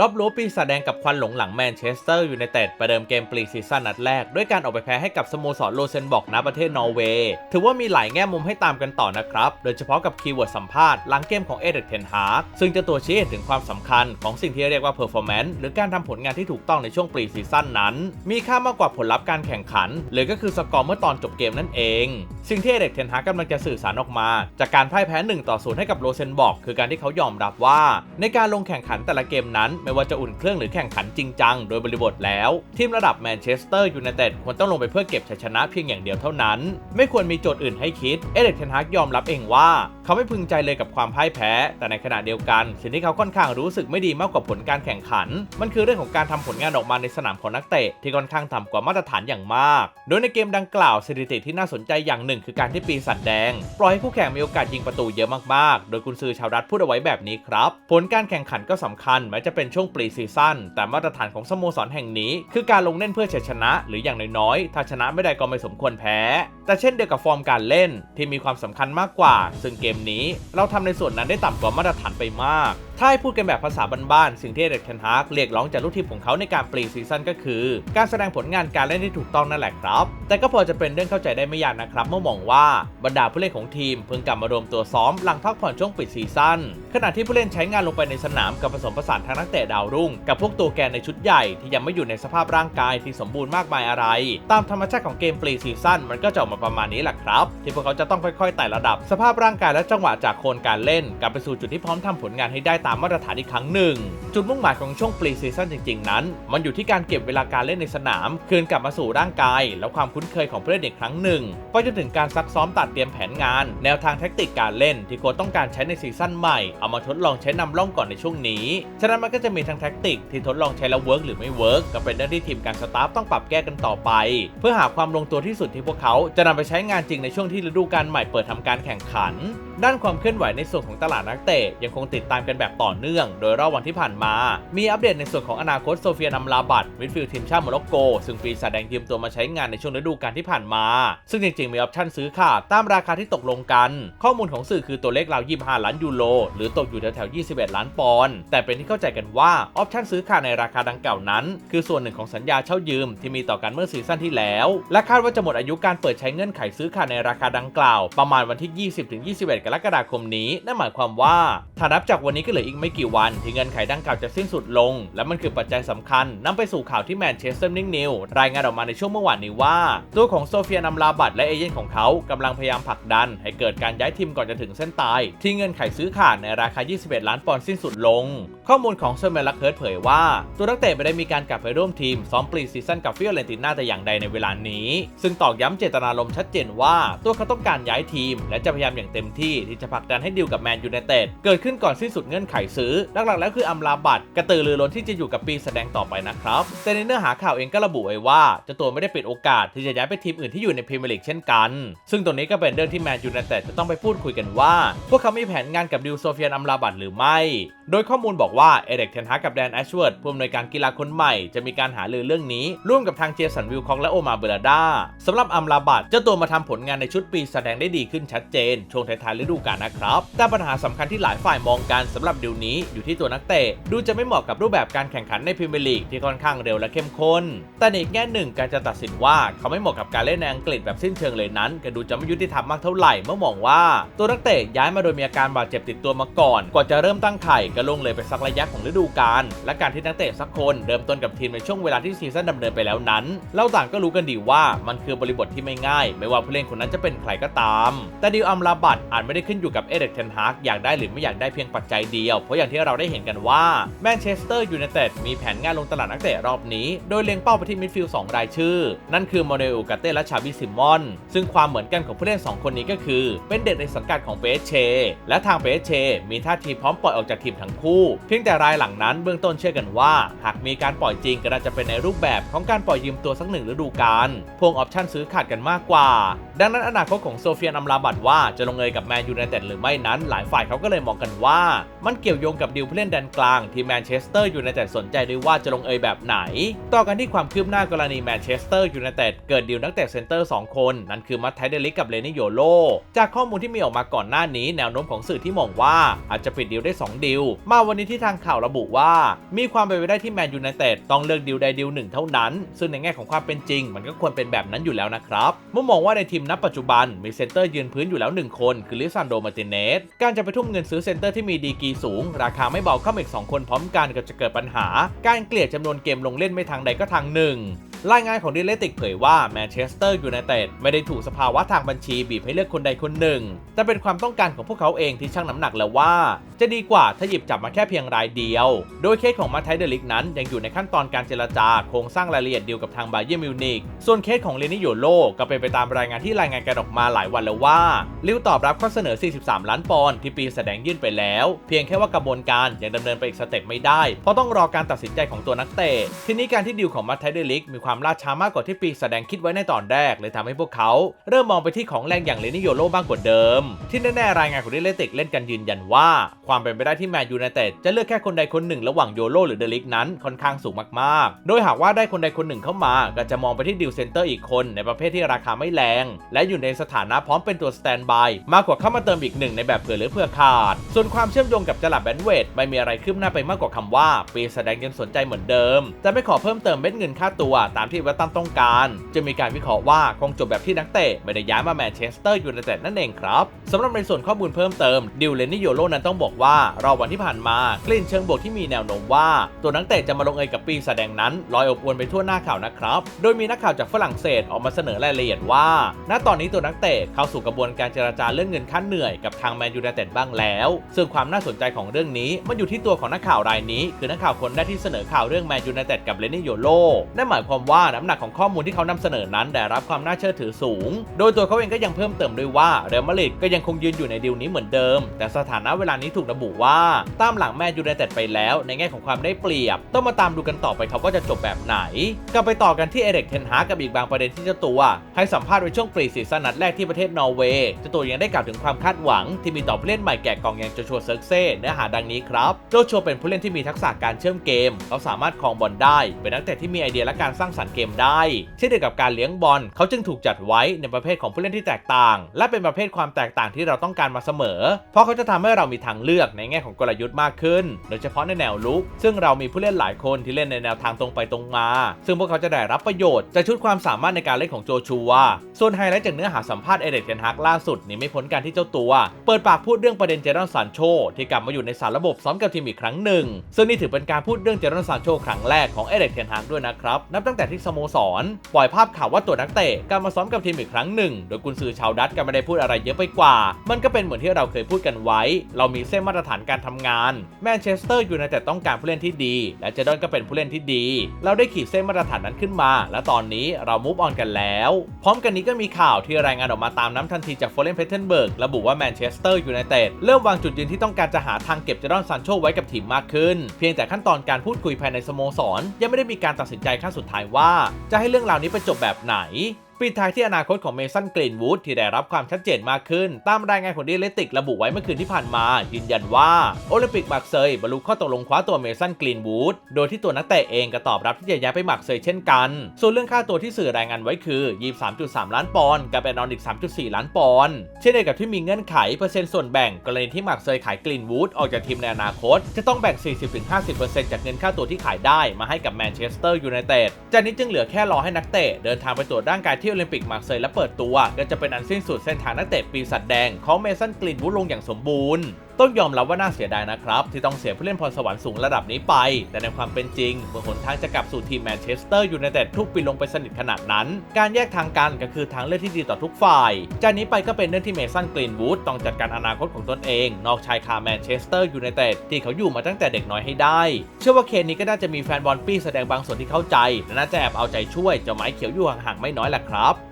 รอบรู้ปีศาจแดงกับควันหลงหลังแมนเชสเตอร์ยูไนเต็ดประเดิมเกมปรีซีซั่นนัดแรก ด้วยการออกไปแพ้ให้กับสโมสรโลเซนบอกณประเทศนอร์เวย์ถือว่ามีหลายแง่มุมให้ตามกันต่อนะครับ โดยเฉพาะกับคีย์เวิร์ดสัมภาษณ์หลังเกมของเอเดกเทนฮาร์กซึ่งจะตัวชี้เห็นถึงความสำคัญของสิ่งที่เรียกว่าเพอร์ฟอร์แมนซ์หรือการทำผลงานที่ถูกต้องในช่วงปรีซีซั่นนั้น มีค่ามากกว่าผลลัพธ์การแข่งขันหรือก็คือสกอร์เมื่อตอนจบเกมนั่นเอง สิ่งที่เอเด็กเทนฮากกำลังจะสื่อสารออกมา จากการพ่ายแพ้1ต่อศูนย์ให้กับโรเซนบอกคือการที่เขายอมรับว่า ในการลงแข่งขันแต่ละเกมนั้น ไม่ว่าจะอุ่นเครื่องหรือแข่งขันจริงจังโดยบริบทแล้ว ทีมระดับแมนเชสเตอร์ยูไนเต็ดควรต้องลงไปเพื่อเก็บชัยชนะเพียงอย่างเดียวเท่านั้น ไม่ควรมีโจทย์อื่นให้คิดเอเด็กเทนฮากยอมรับเองว่า เขาไม่พึงใจเลยกับความพ่ายแพ้ แต่ในขณะเดียวกัน สิ่งที่เขาค่อนข้างรู้สึกไม่ดีมากกว่าผลการแข่งขัน มันคือเรื่องของการทำผลงานออกมาในสนามของนักเตะที่ค่อนข้างต่ำกว่ามาตรฐานอย่างมาก โดยในเกมดังกล่าวสถิติที่น่าสนใจอย่างหนึ่ง คือการที่ปีศาจแดง ปล่อยให้คู่แข่งมีโอกาสยิงประตูเยอะมากๆ โดยกุนซือชาวรัฐพูดเอาไว้แบบนี้ครับผลการแข่งขันก็สำคัญแม้จะเป็นช่วงปรีซีซั่นแต่มาตรฐานของสโมสรแห่งนี้ คือการลงเล่นเพื่อชชนะ หรืออย่างน้อยๆถ้าชนะไม่ได้ก็ไม่สมควรแพ้ แต่เช่นเดียวกับฟอร์มการเล่นที่มีความสำคัญมากกว่า ซึ่งเกมนี้ เราทำในส่วนนั้นได้ต่ำกว่ามาตรฐานไปมาก ถ้าให้พูดกันแบบภาษาบ้านๆ สิ่งที่เด็กเทนฮากเรียกร้องจากลูกทีมของเขาในการปรีซีซั่นก็คือ การแสดงผลงานการเล่นที่ถูกต้องนั่นแหละครับ แต่ก็พอจะเป็นเรื่องเข้าใจได้ไม่ยากนะครับ เมื่อมองว่าบรรดาผู้เล่นของทีมเพิ่งกลับมารวมตัวซ้อมหลังพักผ่อนช่วงปิดซีซั่นขณะที่ผู้เล่นใช้งานลงไปในสนามกับผสมผสานทางนักเตะดาวรุ่ง กับพวกตัวแกนในชุดใหญ่ที่ยังไม่อยู่ในสภาพร่างกายที่สมบูรณ์มากมายอะไร ตามธรรมชาติของเกมปรีซีซั่นมันก็จะออกมาประมาณนี้แหละครับ ที่พวกเขาจะต้องค่อยๆไต่ระดับ สภาพร่างกายและจังหวะจากโคนการเล่นกลับไปสู่จุดที่พร้อมทำผลงานให้ได้ตามมาตรฐานอีกครั้งหนึ่ง จุดมุ่งหมายของช่วงปรีซีซั่นจริงๆ นั้น มันอยู่ที่การเก็บเวลาการเล่นในสนาม คืนกลับมาสู่ร่างกาย และความคุ้นเคยของผู้เล่นอีกครั้งหนึ่งไปจนถึงการซักซ้อมตัดเตรียมแผนงาน แนวทางแทคติกการเล่นที่โค้ชต้องการใช้ในซีซั่นใหม่เอามาทดลองใช้นำร่องก่อนในช่วงนี้ฉะนั้นมันก็จะมีทั้งแทคติกที่ทดลองใช้แล้วเวิร์กหรือไม่เวิร์กก็เป็นเรื่องที่ทีมการสตาฟต้องปรับแก้กันต่อไป เพื่อหาความลงตัวที่สุดที่พวกเขาจะนำไปใช้งานจริงในช่วงที่ฤดูกาลใหม่เปิดทำการแข่งขัน ด้านความเคลื่อนไหวในส่วนของตลาดนักเตะยังคงติดตามกันแบบต่อเนื่อง โดยรอบวันที่ผ่านมา มีอัปเดตในส่วนของอนาคตโซเฟียนัมลาบัตมิดฟิลด์ทีมชาติโมร็อกโก ซึ่งปีศาจแดงยืมตัวมาใช้งานในช่วงฤดูกาลที่ผ่านมา ซึ่งจริงๆมีออปชั่นซื้อขาดตามราคาที่ตกลงกัน ข้อมูลของสื่อคือตัวเลขราว 25 ล้านยูโรหรือตกอยู่แถวๆ21 ล้านปอนด์แต่เป็นที่เข้าใจกันว่าออปชั่นซื้อขาดในราคาดังกล่าวนั้น คือส่วนหนึ่งของสัญญาเช่ายืมที่มีต่อกันเมื่อซีซั่นที่แล้ว และคาดว่าจะหมดอายุการเปิดใช้เงื่อนไขซื้อขาดในราคาดังกล่าว ประมาณวันที่ 20-21 กรกฎาคมนี้นั่นหมายความว่าถ้านับจากวันนี้ก็เหลืออีกไม่กี่วัน ที่เงื่อนไขดังกล่าวจะสิ้นสุดลง และมันคือปัจจัยสำคัญนำไปสู่ข่าวที่แมนเชสเตอร์นิ่งนิวรายงานออกมาในช่วงเมื่อวานนี้ว่า ตัวของโซเฟียนัมลาบัตและเอเย่นของเขากำลังพยายามผลักดัน ให้เกิดการย้ายทีมก่อนจะถึงเส้นตาย ที่เงื่อนไขซื้อขาดในราคา 21 ล้านปอนด์สิ้นสุดลง ข้อมูลของเซอร์เมลักเคิร์ดเผยว่าตัวนักเตะไม่ได้มีการกลับไปร่วมทีมซ้อมปรีซีซั่นกับฟิโอเรนติน่าแต่อย่างใดในเวลานี้ ซึ่งตอกย้ำเจตนารมณ์ชัดเจนว่า ตัวเขาต้องการย้ายทีม และจะพยายามอย่างเต็มที่ที่จะผลักดันให้ดีลกับแมนยูไนเต็ดเกิดขึ้นก่อนสิ้นสุดเงื่อนไขซื้อ หลักๆแล้วคืออัมลาบัตกระตือรือร้นที่จะอยู่กับปีแสดงต่อไปนะครับ แต่ในเนื้อหาข่าวเองก็ระบุไว้ว่าเจ้าตัวไม่ได้ปิดโอกาสที่จะย้ายไปทีมอื่นที่อยู่ในพรีเมียร์ลีกเช่นกัน ซึ่งตรงนี้ก็เป็นเรื่องที่แมนยูไนเต็ดจะต้องไปพูดคุยกันว่า พวกเขามีแผนงานกับดิวโซเฟียนอัมลาบัตหรือไม่ โดยข้อมูลบอกว่าเอเด็กเทนฮากกับแดนแอชเวิร์ดผู้อำนวยการกีฬาคนใหม่จะมีการหารือเรื่องนี้ ร่วมกับทางเจสันวิลคองและโอมาเบรดาสำหรับอัมลาบัตเจ้าตัวมาทำผลงานในชุดปีแสดงได้ดีขึ้นชัดเจนช่วงท้ายๆฤดูกาลนะครับแต่ปัญหาสำคัญที่หลายฝ่ายมองกันสำหรับดิวนี้อยู่ที่ตัวนักเตะ ดูจะไม่เหมาะกับรูปแบบการแข่งขันในพรีเมียร์ลีกที่ค่อนข้างเร็วและเข้มข้น แต่ในอีกแง่หนึ่งการจะตัดสินว่าเขาไม่เหมาะกับการเล่นในอังกฤษแบบสิ้นเชิงเลยนั้นก็ดูจะไม่ยุติธรรมมากเท่าไหร่เมื่อมองว่าตัวนักเตะย้ายมาโดยมีอาการบาดเจ็บติดตัวมาก่อน กว่าจะเริ่มตั้งไข่ก็ลงเลยไปสักระยะของฤดูกาลและการที่นักเตะสักคนเริ่มต้นกับทีมในช่วงเวลาที่ซีซั่นดำเนินไปแล้วนั้นเราต่างก็รู้กันดีว่ามันคือบริบทที่ไม่ง่าย ไม่ว่าผู้เล่นคนนั้นจะเป็นใครก็ตาม แต่ดิวอัมลาบัตอาจไม่ได้ขึ้นอยู่กับเอเดกเทนฮากอยากได้หรือไม่อยากได้เพียงปัจจัยเดียวเพราะอย่างที่เราได้เห็นกันว่าแมนเชสเตอร์ยูไนเต็ดมีแผนงานลงตลาดนักเตะรอบนี้ โดยเล็งเป้าไปที่มิดฟิลด์สองรายชื่อ นั่นคือโมเนลกาเต้และชาบิซิมอน ซึ่งความเหมือนกันของผู้เล่น 2 คนนี้ก็คือ เป็นเด็กในสังกัดของเปเช และทางเปเช มีท่าทีพร้อมปล่อยออกจากทีมทั้งคู่ เพียงแต่รายหลังนั้นเบื้องต้นเชื่อกันว่า หากมีการปล่อยจริงก็น่าจะเป็นในรูปแบบของการปล่อยยืมตัวสักหนึ่งฤดูกาลพวงออปชั่นซื้อขาดกันมากกว่า ดังนั้นอนาคตของโซเฟียนอัมลาบัตว่าจะลงเอยกับแมนยูไนเต็ดหรือไม่นั้น หลายฝ่ายเขาก็เลยมองกันว่า มันเกี่ยวโยงกับดิวผู้เล่นแดนกลาง ที่แมนเชสเตอร์ยูไนเต็ดสนใจด้วยว่าจะลงเอยแบบไหน ต่อกันที่ความคืบหน้ากรณีแมนเชสเตอร์ยูไนเต็ดเกิดดิวนักเตะเซนเตอร์ 2 คน นั่นคือมัตไทเดลิกกับเลนิโยโล จากข้อมูลที่มีออกมาก่อนหน้านี้แนวโน้มของสื่อที่มองว่าอาจจะปิดดิวได้ 2 ดิว มาวันนี้ที่ทางข่าวระบุว่า มีความเป็นไปได้ที่แมนยูไนเต็ดต้องเลือกดิวใดดิวหนึ่งเท่านั้น ซึ่งในแง่ของความเป็นจริง มันก็ควรเป็นแบบนั้นอยู่แล้วนะครับเมื่อมองว่าในทีมนับปัจจุบันมีเซนเตอร์ยืนพื้นอยู่แล้ว1คนคือลิซันโดมาร์ติเนสการจะไปทุ่มเงินซื้อเซนเตอร์ที่มีดีกรีสูง ราคาไม่เบาเข้ามาอีก2คนพร้อมกันก็จะเกิดปัญหา การเกลี่ยจำนวนเกมลงเล่นไม่ทางใดก็ทางหนึ่ง รายงานของดิเลติกเผยว่าแมนเชสเตอร์ยูไนเต็ดไม่ได้ถูกสภาวะทางบัญชีบีบให้เลือกคนใดคนหนึ่ง แต่เป็นความต้องการของพวกเขาเองที่ชั่งน้ำหนักแล้วว่า จะดีกว่าถ้าหยิบจับมาแค่เพียงรายเดียว โดยเคสของมาไทเดลิกนั้นยังอยู่ในขั้นตอนการเจรจาโครงสร้างรายละเอียดเดีลกับทางบาเยร์มิวนิกส่วนเคสของเลนิโยโลก็เป็นไปตามรายงานที่รายงานกันออกมาหลายวันแล้วว่าลิวตอบรับข้อเสนอ 43 ล้านปอนด์ที่ปีแสดงยื่นไปแล้ว เพียงแค่ว่ากระบวนการยังดำเนินไปอีกสเต็ปไม่ได้เพราะต้องรอการตัดสินใจของตัวนักเตะทีนี้การที่ดีลของมาไทเดลิกมีความล่าช้ามากกว่าที่ปีแสดงคิดไว้ในตอนแรก เลยทำให้พวกเขาเริ่มมองไปที่ของแรงอย่างเลนิโยโลมากกว่าเดิม ที่แน่ๆรายงานของดิเลติกเล่นกันยืนยันว่า ความเป็นไปได้ที่แมนยูไนเต็ดจะเลือกแค่คนใดคนหนึ่งระหว่างโยโลหรือเดลิกนั้นค่อนข้างสูงมากๆ โดยหากว่าได้คนใดคนหนึ่งเข้ามา ก็จะมองไปที่ดิวเซนเตอร์อีกคนในประเภทที่ราคาไม่แรง และอยู่ในสถานะพร้อมเป็นตัวสแตนบายมากกว่าเข้ามาเติมอีกหนึ่งในแบบเผื่อหรือเผื่อขาด ส่วนความเชื่อมโยงกับจลับแบนเวดไม่มีอะไรคืบหน้าไปมากกว่าคำว่าปีแสดงยังสนใจเหมือนเดิมแต่ไม่ขอเพิ่มเติมเม็ดเงินค่าตัวตามที่เวสตันต้องการ จะมีการวิเคราะห์ว่าคงจบแบบที่นักเตะไม่ได้ย้ายมาแมนเชสเตอร์ยูไนเต็ดนั่นเองครับสำหรับในส่วนข้อมูลเพิ่มเติมดิวเลนิโยโลนั้นต้องบอกว่ารอวันที่ผ่านมากลิ่นเชิงบวกที่มีแนวโน้มว่า ตัวนักเตะจะมาลงเอยกับปีแสดงนั้นลอยอบอวนไปทั่วหน้าข่าวนะครับ โดยมีนักข่าวจากฝรั่งเศสออกมาเสนอรายละเอียดว่า ณตอนนี้ตัวนักเตะเข้าสู่กระบวนการเจรจาเรื่องเงินค่าเหนื่อยกับทางแมนยูไนเต็ดบ้างแล้ว ซึ่งความน่าสนใจของเรื่องนี้มันอยู่ที่ตัวของนักข่าวรายนี้ คือนักข่าวคนแรกที่เสนอข่าวเรื่องแมนยูไนเต็ดกับเลนิโยโลนั่นหมายความว่าน้ำหนักของข้อมูลที่เขานำเสนอนั้นได้รับความน่าเชื่อถือสูง โดยตัวเขาเองก็ยังเพิ่มเติมด้วยว่าเรอัลมาดริดก็ยังคงยืนอยู่ในดีลนี้เหมือนเดิม แต่สถานะเวลานี้ถูกระบุว่า ตามหลังแมนยูไนเต็ดไปแล้ว ในแง่ของความได้เปรียบ ต้องมาตามดูกันต่อไปครับว่าจะจบแบบไหน กลับไปต่อกันที่เอเด็กเทนฮากับอีกบางประเด็นที่เจ้าตัวให้สัมภาษณ์ไว้ช่วงปรีซีซั่นนัดแรกที่ประเทศนอร์เวย์เจ้าตัวยังได้กล่าวถึงความคาดหวัง ที่มีต่อผู้เล่นใหม่แก่กองอย่างโจชัวเซิร์กเซ่เนื้อหาดังนี้ครับโจชัวเป็นผู้เล่นที่มีทักษะการเชื่อมเกมเขาสามารถครองบอลได้ เป็นนักเตะที่มีไอเดียและการสร้างสรรค์เกมได้เช่นเดียวกับการเลี้ยงบอลเขาจึงถูกจัดไว้ในประเภทของผู้เล่นที่แตกต่าง และเป็นประเภทความแตกต่างที่เราต้องการมาเสมอ เพราะเขาจะทำให้เรามีทางเลือกในแง่ของกลยุทธ์มากขึ้น โดยเฉพาะในแนวลุก ซึ่งเรามีผู้เล่นหลายคนที่เล่นในแนวทางตรงไปตรงมา ซึ่งพวกเขาจะได้รับประโยชน์จากชุดความสามารถในการเล่นของโจชัว ส่วนไฮไลท์จากเนื้อหาสัมภาษณ์เอเดกเทนฮักล่าสุดนี่ไม่พ้นการที่เจ้าตัว เปิดปากพูดเรื่องประเด็นเจรอนซานโชที่กลับมาอยู่ในสารระบบซ้อมกับทีมอีกครั้งหนึ่ง ซึ่งนี่ถือเป็นการพูดเรื่องเจรอนซานโชครั้งแรกของเอเดกเทนฮักด้วยนะครับนับตั้งแต่ที่สโมสร ปล่อยภาพข่าวว่าตัวนักเตะกลับมาซ้อมกับทีมอีกครั้งหนึ่งโดยกุนซือชาวดัตก็ไม่ได้พูดอะไรเยอะไปกว่า มันก็เป็นเหมือนที่เราเคยพูดกันไว้ เรามีเส้นมาตรฐานการทำงาน แมนเชสเตอร์ยูไนเต็ดต้องการผู้เล่นที่ดี และเจดอนก็เป็นผู้เล่นที่ดี เราได้ขีดเส้นมาตรฐานนั้นขึ้นมา และตอนนี้เรามูฟออนกันแล้ว พร้อมกันนี้ก็มีข่าวที่รายงานออกมาตามน้ำทันทีจากโฟเรนเพเทนเบิร์กระบุว่าแมนเชสเตอร์ยูไนเต็ดเริ่มวางจุดยืนที่ต้องการจะหาทางเก็บเจดอนซานโชไว้กับทีมมากขึ้น เพียงแต่ขั้นตอนการพูดคุยภายในสโมสร ยังไม่ได้มีการตัดสินใจขั้นสุดท้ายว่า จะให้เรื่องราวนี้ไปจบแบบไหน ปิดท้ายที่อนาคตของเมสันกรีนวูดที่ได้รับความชัดเจนมากขึ้น ตามรายงานของดีเลติกระบุไว้เมื่อคืนที่ผ่านมา ยืนยันว่าโอลิมปิกมักเซยบรรลุข้อตกลงคว้าตัวเมสันกรีนวูดโดยที่ตัวนักเตะเองก็ตอบรับที่จะย้ายไปมักเซยเช่นกัน ส่วนเรื่องค่าตัวที่สื่อรายงานไว้คือ 23.3 ล้านปอนด์กับแอนนอนอีก 3.4 ล้านปอนด์เช่นเดียวกับที่มีเงื่อนไขเปอร์เซ็นต์ส่วนแบ่งกรณีที่มักเซยขายกรีนวูดออกจากทีมในอนาคต จะต้องแบ่ง 40-50%จากเงินค่าตัวที่ขายได้มาให้กับแมนเชสเตอร์ยูไนเต็ดจากนี้จึงเหลือแค่รอให้นักเตะเดินทางไปตรวจร่างกายที่โอลิมปิกมักเซยและเปิดตัว ก็จะเป็นอันสิ้นสุดเส้นทางนักเตะปีศาจแดงของเมสันกลินวูดลงอย่างสมบูรณ์ ต้องยอมรับว่าน่าเสียดายนะครับ ที่ต้องเสียผู้เล่นพรสวรรค์สูงระดับนี้ไป แต่ในความเป็นจริงเมื่อหนทางจะกลับสู่ทีมแมนเชสเตอร์ยูไนเต็ดทุกปีลงไปสนิทขนาดนั้น การแยกทางกันก็คือทางเลือกที่ดีต่อทุกฝ่าย จากนี้ไปก็เป็นเรื่องที่เมสันกลินวูดต้องจัดการอนาคตของตนเอง นอกชายคาแมนเชสเตอร์ยูไนเต็ดที่เขาอยู่มาตั้งแต่เด็กน้อยให้ได้ เชื่อว่าเคนนี้ก็น่าจะมีแฟนบอลปี้แสดงบางส่วนที่เข้าใจและน่าจะแอบเอาใจช่วยเจ้าไม้เขียวอยู่ห่างๆไม่น้อยแหละครับ